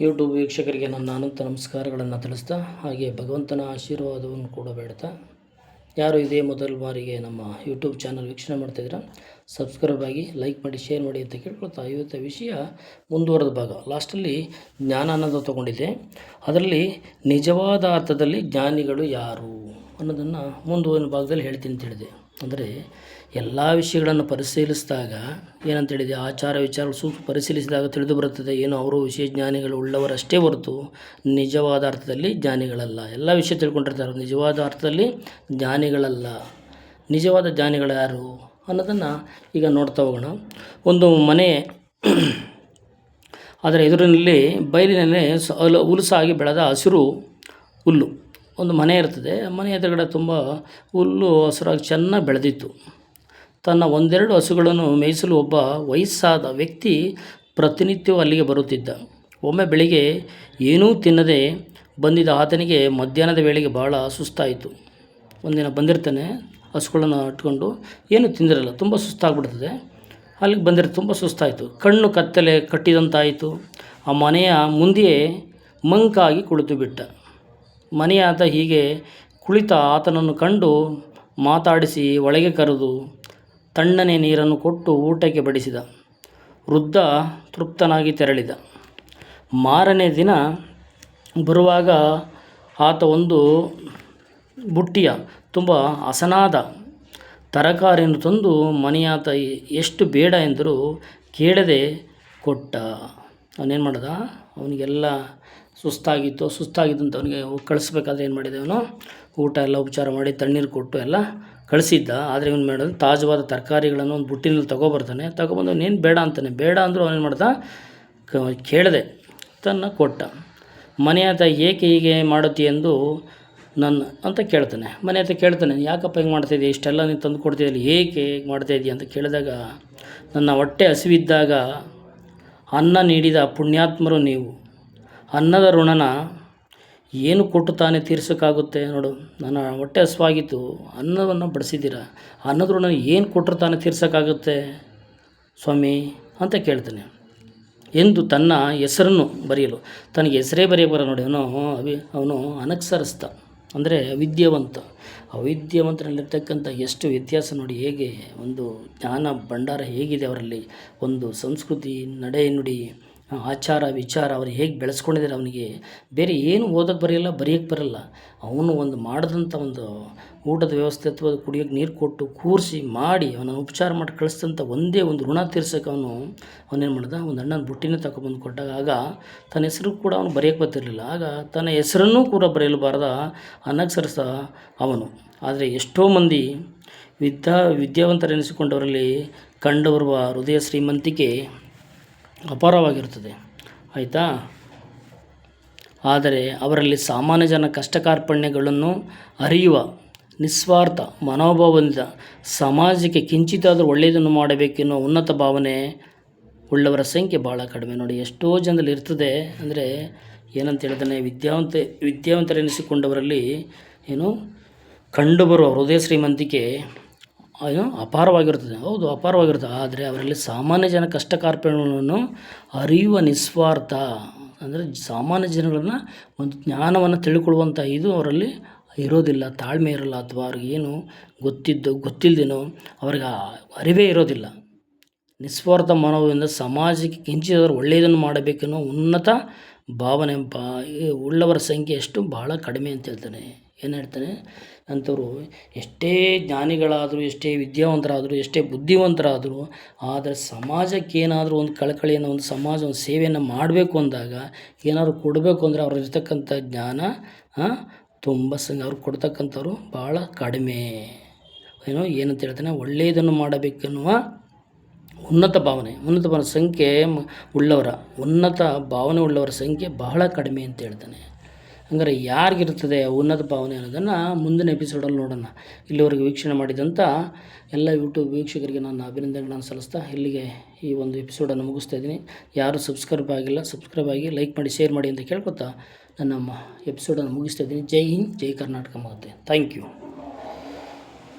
YouTube ವೀಕ್ಷಕರಿಗೆ ನನ್ನ ಅನಂತ ನಮಸ್ಕಾರಗಳನ್ನು ತಿಳಿಸ್ತಾ, ಹಾಗೆ ಭಗವಂತನ ಆಶೀರ್ವಾದವನ್ನು ಕೂಡ ಬೇಡ್ತಾ. ಯಾರು ಇದೇ ಮೊದಲ ಬಾರಿಗೆ ನಮ್ಮ ಯೂಟ್ಯೂಬ್ ಚಾನಲ್ ವೀಕ್ಷಣೆ ಮಾಡ್ತಾಯಿದ್ದೀರಾ ಸಬ್ಸ್ಕ್ರೈಬ್ ಆಗಿ ಲೈಕ್ ಮಾಡಿ, ಶೇರ್ ಮಾಡಿ ಅಂತ ಕೇಳ್ಕೊಳ್ತಾ ಇವತ್ತು ವಿಷಯ ಮುಂದುವರೆದ ಭಾಗ. ಲಾಸ್ಟಲ್ಲಿ ಜ್ಞಾನ ಅನ್ನೋದು ತೊಗೊಂಡಿದ್ದೆ. ಅದರಲ್ಲಿ ನಿಜವಾದ ಅರ್ಥದಲ್ಲಿ ಜ್ಞಾನಿಗಳು ಯಾರು ಅನ್ನೋದನ್ನು ಮುಂದುವರಿದ ಭಾಗದಲ್ಲಿ ಹೇಳ್ತೀನಿ ಅಂತ ಹೇಳಿದೆ. ಅಂದರೆ ಎಲ್ಲ ವಿಷಯಗಳನ್ನು ಪರಿಶೀಲಿಸಿದಾಗ ಏನಂತ ಹೇಳಿದೆ ಆಚಾರ ವಿಚಾರಗಳು ಸೂಕ್ಷ್ಮ ಪರಿಶೀಲಿಸಿದಾಗ ತಿಳಿದು ಬರುತ್ತದೆ. ಏನು ಅವರು ವಿಷಯ ಜ್ಞಾನಿಗಳು ಉಳ್ಳವರಷ್ಟೇ ಹೊರತು ನಿಜವಾದ ಅರ್ಥದಲ್ಲಿ ಜ್ಞಾನಿಗಳಲ್ಲ. ಎಲ್ಲ ವಿಷಯ ತಿಳ್ಕೊಂಡಿರ್ತಾರೆ. ನಿಜವಾದ ಅರ್ಥದಲ್ಲಿ ಜ್ಞಾನಿಗಳಲ್ಲ. ನಿಜವಾದ ಜ್ಞಾನಿಗಳು ಯಾರು ಅನ್ನೋದನ್ನು ಈಗ ನೋಡ್ತಾ ಹೋಗೋಣ. ಒಂದು ಮನೆ ಅದರ ಎದುರಿನಲ್ಲಿ ಬಯಲಿನಲ್ಲಿ ಹುಲಸಾಗಿ ಬೆಳೆದ ಹಸಿರು ಹುಲ್ಲು. ಒಂದು ಮನೆ ಇರ್ತದೆ. ಮನೆ ಎದುರುಗಡೆ ತುಂಬ ಹುಲ್ಲು ಹಸಿರಾಗಿ ಚೆನ್ನಾಗಿ ಬೆಳೆದಿತ್ತು. ತನ್ನ ಒಂದೆರಡು ಹಸುಗಳನ್ನು ಮೇಯಿಸಲು ಒಬ್ಬ ವಯಸ್ಸಾದ ವ್ಯಕ್ತಿ ಪ್ರತಿನಿತ್ಯವೂ ಅಲ್ಲಿಗೆ ಬರುತ್ತಿದ್ದ. ಒಮ್ಮೆ ಬೆಳಿಗ್ಗೆ ಏನೂ ತಿನ್ನದೆ ಬಂದಿದ್ದ ಆತನಿಗೆ ಮಧ್ಯಾಹ್ನದ ವೇಳೆಗೆ ಭಾಳ ಸುಸ್ತಾಯಿತು. ಒಂದಿನ ಬಂದಿರ್ತಾನೆ, ಹಸುಗಳನ್ನು ಇಟ್ಕೊಂಡು, ಏನೂ ತಿಂದಿರಲ್ಲ, ತುಂಬ ಸುಸ್ತಾಗ್ಬಿಡ್ತದೆ. ಅಲ್ಲಿಗೆ ಬಂದಿರ ತುಂಬ ಸುಸ್ತಾಯಿತು. ಕಣ್ಣು ಕತ್ತಲೆ ಕಟ್ಟಿದಂತಾಯಿತು. ಆ ಮನೆಯ ಮುಂದೆಯೇ ಮಂಕಾಗಿ ಕುಳಿತು ಬಿಟ್ಟ. ಮನೆಯಾತ ಹೀಗೆ ಕುಳಿತ ಆತನನ್ನು ಕಂಡು ಮಾತಾಡಿಸಿ ಒಳಗೆ ಕರೆದು ತಣ್ಣನೆ ನೀರನ್ನು ಕೊಟ್ಟು ಊಟಕ್ಕೆ ಬಡಿಸಿದ. ವೃದ್ಧ ತೃಪ್ತನಾಗಿ ತೆರಳಿದ. ಮಾರನೇ ದಿನ ಬರುವಾಗ ಆತ ಒಂದು ಬುಟ್ಟಿಯ ತುಂಬ ಹಸನಾದ ತರಕಾರಿಯನ್ನು ತಂದು ಮನೆಯಾತ ಎಷ್ಟು ಬೇಡ ಎಂದರೂ ಕೇಳದೆ ಕೊಟ್ಟ. ಅವನೇನು ಮಾಡ್ದ? ಅವನಿಗೆಲ್ಲ ಸುಸ್ತಾಗಿತ್ತು ಸುಸ್ತಾಗಿದ್ದಂತ ಅವನಿಗೆ ಕಳಿಸ್ಬೇಕಾದ್ರೆ ಏನು ಮಾಡಿದೆ ಅವನು? ಊಟ ಎಲ್ಲ ಉಪಚಾರ ಮಾಡಿ ತಣ್ಣೀರು ಕೊಟ್ಟು ಎಲ್ಲ ಕಳಿಸಿದ್ದ. ಆದರೆ ಇವನು ಮಾಡೋದು ತಾಜವಾದ ತರಕಾರಿಗಳನ್ನು ಒಂದು ಬುಟ್ಟಿನಲ್ಲಿ ತೊಗೊಬರ್ತಾನೆ. ತೊಗೊಬಂದು ಅವನೇನು ಬೇಡ ಅಂತಾನೆ. ಬೇಡ ಅಂದರೂ ಅವನೇನು ಮಾಡ್ದ? ಕೇಳಿದೆ. ತನ್ನ ಕೊಟ್ಟ. ಮನೆಯಾತ ಏಕೆ ಹೀಗೆ ಮಾಡುತ್ತಿ ಎಂದು ನನ್ನ ಅಂತ ಕೇಳ್ತಾನೆ. ಮನೆ ಹತ್ರ ಕೇಳ್ತಾನೆ. ಯಾಕಪ್ಪ ಹಿಂಗೆ ಮಾಡ್ತಾಯಿದ್ದೀಯ ಇಷ್ಟೆಲ್ಲ ನೀನು ತಂದು ಕೊಡ್ತಿದ್ದಲ್ಲಿ ಏಕೆ ಹೇಗೆ ಮಾಡ್ತಾಯಿದ್ದೀಯ ಅಂತ ಕೇಳಿದಾಗ, ನನ್ನ ಹೊಟ್ಟೆ ಹಸಿವಿದ್ದಾಗ ಅನ್ನ ನೀಡಿದ ಪುಣ್ಯಾತ್ಮರು ನೀವು. ಅನ್ನದ ಋಣನ ಏನು ಕೊಟ್ಟು ತಾನೇ ತೀರ್ಸೋಕ್ಕಾಗುತ್ತೆ ನೋಡು. ನನ್ನ ಹೊಟ್ಟೆ ಹಸುವಾಗಿತ್ತು. ಅನ್ನವನ್ನು ಬಡಿಸಿದ್ದೀರ? ಅನ್ನದ ಋಣ ಏನು ಕೊಟ್ಟರು ತಾನೇ ತೀರ್ಸೋಕ್ಕಾಗುತ್ತೆ? ಸ್ವಾಮಿ ಅಂತ ಕೇಳ್ತಾನೆ. ಎಂದು ತನ್ನ ಹೆಸರನ್ನು ಬರೆಯಲು. ತನಗೆ ಹೆಸರೇ ಬರೆಯಬಾರ ಬರ ನೋಡಿ. ಅವನು ಅವಿ, ಅವನು ಅನಕ್ಷರಸ್ಥ, ಅಂದರೆ ವಿದ್ಯಾವಂತ ಅವಿದ್ಯಾವಂತರಲ್ಲಿರ್ತಕ್ಕಂಥ ಎಷ್ಟು ವ್ಯತ್ಯಾಸ ನೋಡಿ, ಹೇಗೆ ಒಂದು ಜ್ಞಾನ ಭಂಡಾರ ಹೇಗಿದೆ ಅವರಲ್ಲಿ. ಒಂದು ಸಂಸ್ಕೃತಿ ನಡೆ ನುಡಿ ಆಚಾರ ವಿಚಾರ ಅವ್ರು ಹೇಗೆ ಬೆಳೆಸ್ಕೊಂಡಿದ್ದಾರೆ ಅವನಿಗೆ. ಬೇರೆ ಏನು ಓದೋಕ್ಕೆ ಬರೆಯಲ್ಲ ಬರೆಯೋಕ್ಕೆ ಬರಲ್ಲ ಅವನು ಒಂದು ಮಾಡಿದಂಥ ಒಂದು ಊಟದ ವ್ಯವಸ್ಥೆ ಅಥವಾ ಕುಡಿಯೋಕ್ಕೆ ನೀರು ಕೊಟ್ಟು ಕೂರಿಸಿ ಮಾಡಿ, ಅವನ ಉಪಚಾರ ಮಾಡಿ ಕಳಿಸಿದಂಥ ಒಂದೇ ಒಂದು ಋಣ ತೀರ್ಸೋಕೆ ಅವನು ಅವನೇನು ಮಾಡ್ದ? ಒಂದು ಅಣ್ಣನ ಬುಟ್ಟಿನ ತಗೊಬಂದು ಕೊಟ್ಟಾಗ ಆಗ ತನ್ನ ಹೆಸರು ಕೂಡ ಅವನು ಬರೆಯೋಕ್ಕೆ ಬರ್ತಿರಲಿಲ್ಲ. ಆಗ ತನ್ನ ಹೆಸರನ್ನು ಕೂಡ ಬರೆಯಲು ಬಾರದ ಅನಕ್ಷರಸ ಅವನು. ಆದರೆ ಎಷ್ಟೋ ಮಂದಿ ವಿದ್ಯಾ ವಿದ್ಯಾವಂತರೆನಿಸಿಕೊಂಡವರಲ್ಲಿ ಕಂಡುಬರುವ ಹೃದಯ ಶ್ರೀಮಂತಿಕೆ ಅಪಾರವಾಗಿರುತ್ತದೆ. ಆಯಿತಾ? ಆದರೆ ಅವರಲ್ಲಿ ಸಾಮಾನ್ಯ ಜನ ಕಷ್ಟ ಕಾರ್ಪಣ್ಯಗಳನ್ನು ಅರಿಯುವ ನಿಸ್ವಾರ್ಥ ಮನೋಭಾವದಿಂದ ಸಮಾಜಕ್ಕೆ ಕಿಂಚಿತಾದರೂ ಒಳ್ಳೆಯದನ್ನು ಮಾಡಬೇಕೆನ್ನುವ ಉನ್ನತ ಭಾವನೆ ಉಳ್ಳವರ ಸಂಖ್ಯೆ ಭಾಳ ಕಡಿಮೆ. ನೋಡಿ, ಎಷ್ಟೋ ಜನದಲ್ಲಿ ಇರ್ತದೆ ಅಂದರೆ ಏನಂತ ಹೇಳ್ತಾನೆ, ವಿದ್ಯಾವಂತ, ವಿದ್ಯಾವಂತರೆನಿಸಿಕೊಂಡವರಲ್ಲಿ ಏನು ಕಂಡುಬರುವ ಹೃದಯ ಶ್ರೀಮಂತಿಕೆ ಏನು ಅಪಾರವಾಗಿರ್ತದೆ. ಹೌದು, ಅಪಾರವಾಗಿರ್ತದೆ. ಆದರೆ ಅವರಲ್ಲಿ ಸಾಮಾನ್ಯ ಜನ ಕಷ್ಟ ಕಾರ್ಪಣ್ಯಗಳನ್ನು ಅರಿಯುವ ನಿಸ್ವಾರ್ಥ, ಅಂದರೆ ಸಾಮಾನ್ಯ ಜನಗಳನ್ನ ಒಂದು ಜ್ಞಾನವನ್ನು ತಿಳ್ಕೊಳ್ಳುವಂಥ ಇದು ಅವರಲ್ಲಿ ಇರೋದಿಲ್ಲ. ತಾಳ್ಮೆ ಇರೋಲ್ಲ ಅಥವಾ ಅವ್ರಿಗೇನು ಗೊತ್ತಿದ್ದು ಗೊತ್ತಿಲ್ಲದೇನೋ ಅವ್ರಿಗೆ ಅರಿವೇ ಇರೋದಿಲ್ಲ. ನಿಸ್ವಾರ್ಥ ಮನೋಭಾವದಿಂದ ಸಮಾಜಕ್ಕೆ ಕಿಂಚಿದಾದರೂ ಒಳ್ಳೆಯದನ್ನು ಮಾಡಬೇಕೆನ್ನೋ ಉನ್ನತ ಭಾವನೆ, ಬಾ ಉಳ್ಳವರ ಸಂಖ್ಯೆ ಎಷ್ಟು ಬಹಳ ಕಡಿಮೆ ಅಂತ ಹೇಳ್ತಾನೆ. ಏನು ಹೇಳ್ತಾನೆ? ಅಂಥವ್ರು ಎಷ್ಟೇ ಜ್ಞಾನಿಗಳಾದರೂ, ಎಷ್ಟೇ ವಿದ್ಯಾವಂತರಾದರೂ, ಎಷ್ಟೇ ಬುದ್ಧಿವಂತರಾದರೂ, ಆದರೆ ಸಮಾಜಕ್ಕೆ ಏನಾದರೂ ಒಂದು ಕಳಕಳಿಯನ್ನು, ಒಂದು ಸಮಾಜ, ಒಂದು ಸೇವೆಯನ್ನು ಮಾಡಬೇಕು ಅಂದಾಗ ಏನಾದರೂ ಕೊಡಬೇಕು ಅಂದರೆ ಇರ್ತಕ್ಕಂಥ ಜ್ಞಾನ ತುಂಬ ಸ ಅವ್ರು ಕೊಡ್ತಕ್ಕಂಥವ್ರು ಭಾಳ ಕಡಿಮೆ. ಏನೋ ಏನಂತ ಹೇಳ್ತಾನೆ ಒಳ್ಳೆಯದನ್ನು ಮಾಡಬೇಕೆನ್ನುವ ಉನ್ನತ ಭಾವನೆ. ಉನ್ನತ ಭಾವನೆ ಸಂಖ್ಯೆ ಉಳ್ಳವರ, ಉನ್ನತ ಭಾವನೆ ಉಳ್ಳವರ ಸಂಖ್ಯೆ ಬಹಳ ಕಡಿಮೆ ಅಂತ ಹೇಳ್ತಾನೆ. ಹಂಗಾರೆ ಯಾರಿಗಿರ್ತದೆ ಉನ್ನತ ಭಾವನೆ ಅನ್ನೋದನ್ನು ಮುಂದಿನ ಎಪಿಸೋಡಲ್ಲಿ ನೋಡೋಣ. ಇಲ್ಲಿವರೆಗೆ ವೀಕ್ಷಣೆ ಮಾಡಿದಂಥ ಎಲ್ಲ ಯೂಟ್ಯೂಬ್ ವೀಕ್ಷಕರಿಗೆ ನಾನು ಅಭಿನಂದನೆಗಳನ್ನು ಸಲ್ಲಿಸ್ತಾ ಇಲ್ಲಿಗೆ ಈ ಒಂದು ಎಪಿಸೋಡನ್ನು ಮುಗಿಸ್ತಾ ಇದ್ದೀನಿ. ಯಾರು ಸಬ್ಸ್ಕ್ರೈಬ್ ಆಗಿಲ್ಲ ಸಬ್ಸ್ಕ್ರೈಬ್ ಆಗಿ ಲೈಕ್ ಮಾಡಿ ಶೇರ್ ಮಾಡಿ ಅಂತ ಕೇಳ್ಕೊತಾ ನನ್ನ ಎಪಿಸೋಡನ್ನು ಮುಗಿಸ್ತಾ ಇದ್ದೀನಿ. ಜೈ ಹಿಂದ್, ಜೈ ಕರ್ನಾಟಕ ಮಾತೆ. Thank you